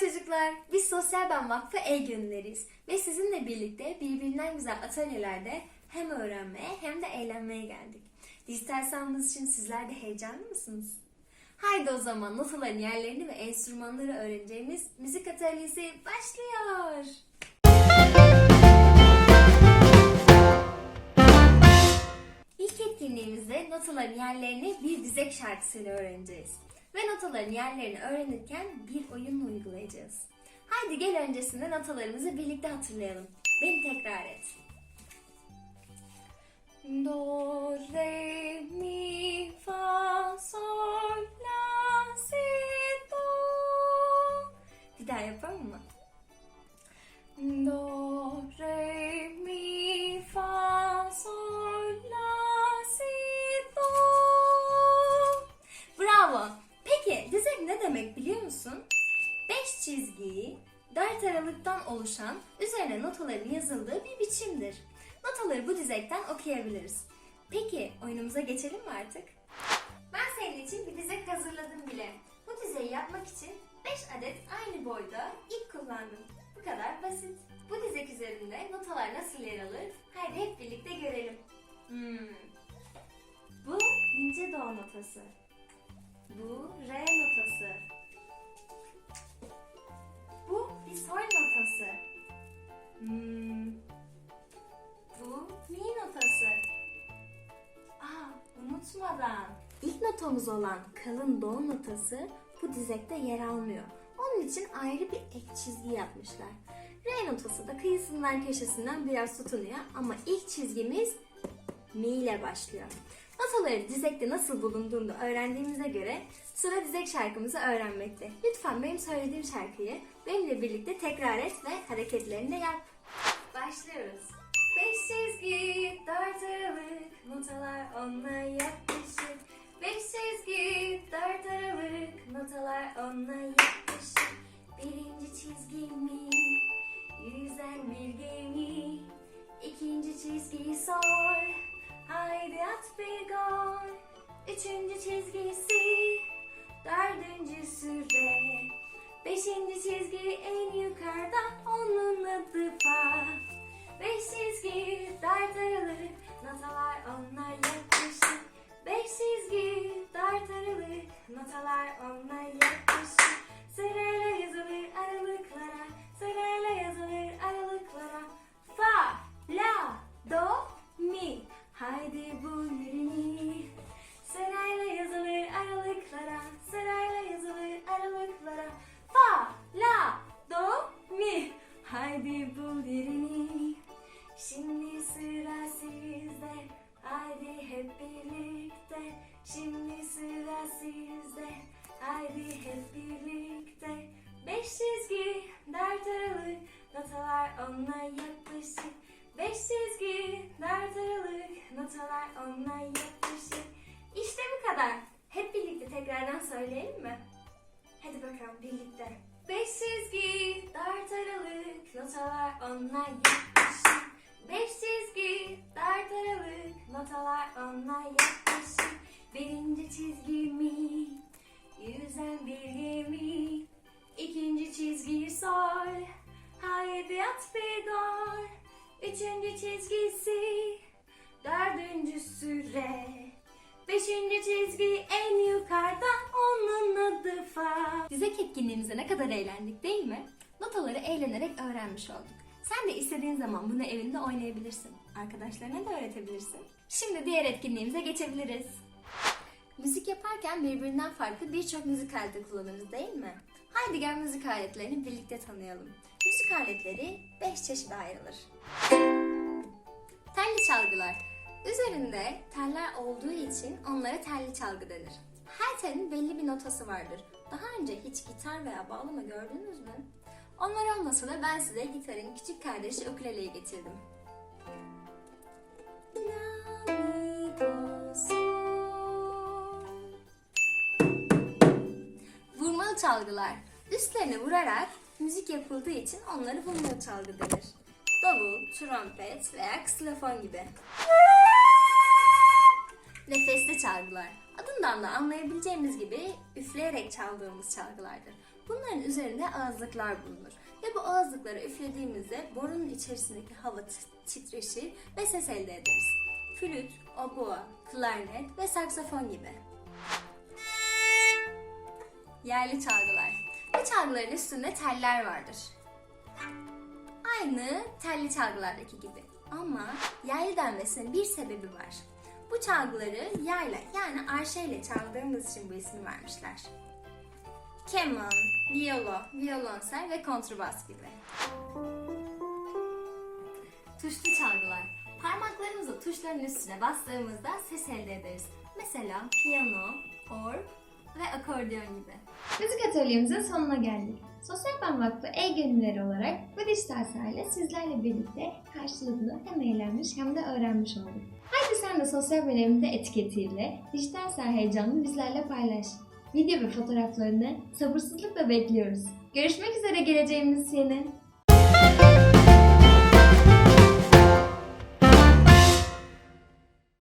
Çocuklar. Biz Sosyal Ben Vakfı E Gönülleriyiz. Ve sizinle birlikte birbirinden güzel atölyelerde hem öğrenmeye hem de eğlenmeye geldik. Dijital sandığınız için sizler de heyecanlı mısınız? Haydi o zaman notaların yerlerini ve enstrümanları öğreneceğimiz müzik atölyesi başlıyor. İlk etkinliğimizde notaların yerlerini bir dizek şarkısıyla öğreneceğiz. Ve notaların yerlerini öğrenirken bir oyunla uygulayacağız. Haydi gel öncesinde notalarımızı birlikte hatırlayalım. Beni tekrar et. Do, re, mi, fa, sol, la, si, do. Bir daha yapalım mı? Do, re, Beş çizgiyi dört aralıktan oluşan üzerine notaların yazıldığı bir biçimdir. Notaları bu dizekten okuyabiliriz. Peki oyunumuza geçelim mi artık? Ben senin için bir dizek hazırladım bile. Bu dizeyi yapmak için 5 adet aynı boyda ip kullandım. Bu kadar basit. Bu dizek üzerinde notalar nasıl yer alır? Haydi hep birlikte görelim. Hmm. Bu ince do notası. Bu re Notamız olan kalın do notası bu dizekte yer almıyor. Onun için ayrı bir ek çizgi yapmışlar. Re notası da kıyısından köşesinden biraz tutunuyor ama ilk çizgimiz mi ile başlıyor. Notaları dizekte nasıl bulunduğunu öğrendiğimize göre sıra dizek şarkımızı öğrenmekte. Lütfen benim söylediğim şarkıyı benimle birlikte tekrar et ve hareketlerini de yap. Başlıyoruz. Beş çizgi, çizgisi, dördüncüsü re. Beşinci çizgi en yukarıda, onun adı fa. Beş çizgi, dört aralık, notalar onlar yaklaşık. Beş çizgi, dört aralık, notalar onlar yaklaşık. Sırayla yazılır aralıklara, sırayla yazılır aralıklara. Fa, la, do, mi. Haydi bu yerini. Sırayla yazılır aralıklara, sırayla yazılır aralıklara. Fa, la, do, mi. Haydi bul yerini. Tekrardan söyleyelim mi? Hadi bakalım birlikte. Beş çizgi, dört aralık, notalar onlar yaklaşık. Beş çizgi, dört aralık, notalar onlar yaklaşık. Birinci çizgi mi, yüzen bir gemi. İkinci çizgi sol, haydi at gol. Üçüncü çizgisi, dördüncüsü re. Beşinci çizgi en yukarıda onun adı fa. Dizek etkinliğimizde ne kadar eğlendik değil mi? Notaları eğlenerek öğrenmiş olduk. Sen de istediğin zaman bunu evinde oynayabilirsin. Arkadaşlarına da öğretebilirsin. Şimdi diğer etkinliğimize geçebiliriz. Müzik yaparken birbirinden farklı birçok müzik aleti kullanırız değil mi? Haydi gel müzik aletlerini birlikte tanıyalım. Müzik aletleri 5 çeşide ayrılır. Telli çalgılar. Üzerinde teller olduğu için onlara telli çalgı denir. Her telin belli bir notası vardır. Daha önce hiç gitar veya bağlama gördünüz mü? Onlar olmasa da ben size gitarın küçük kardeşi ukuleleyi getirdim. Vurmalı çalgılar. Üstlerine vurarak müzik yapıldığı için onları vurmalı çalgı denir. Davul, trompet veya ksilofon gibi. Nefesli çalgılar. Adından da anlayabileceğimiz gibi üfleyerek çaldığımız çalgılardır. Bunların üzerinde ağızlıklar bulunur. Ve bu ağızlıkları üflediğimizde borunun içerisindeki hava tit- titreşir ve ses elde ederiz. Flüt, oboa, klarnet ve saksafon gibi. Yerli çalgılar. Bu çalgıların üstünde teller vardır. Aynı telli çalgılardaki gibi. Ama yerli denmesinin bir sebebi var. Bu çalgıları yayla yani arşeyle çaldığımız için bu ismi vermişler. Keman, viyolo, violonsel ve kontrbas gibi. Tuşlu çalgılar. Parmaklarımızı tuşların üstüne bastığımızda ses elde ederiz. Mesela piyano, org ve akordeon gibi. Müzik atölyemizin sonuna geldik. Sosyal Fen Vakfı e-gönülleri olarak bu dijital sahile sizlerle birlikte karşılıklı hem eğlenmiş hem de öğrenmiş olduk. Haydi sen de sosyal medyamda etiketiyle dijital saha heyecanını bizlerle paylaş. Video ve fotoğraflarını sabırsızlıkla bekliyoruz. Görüşmek üzere geleceğimiz senin.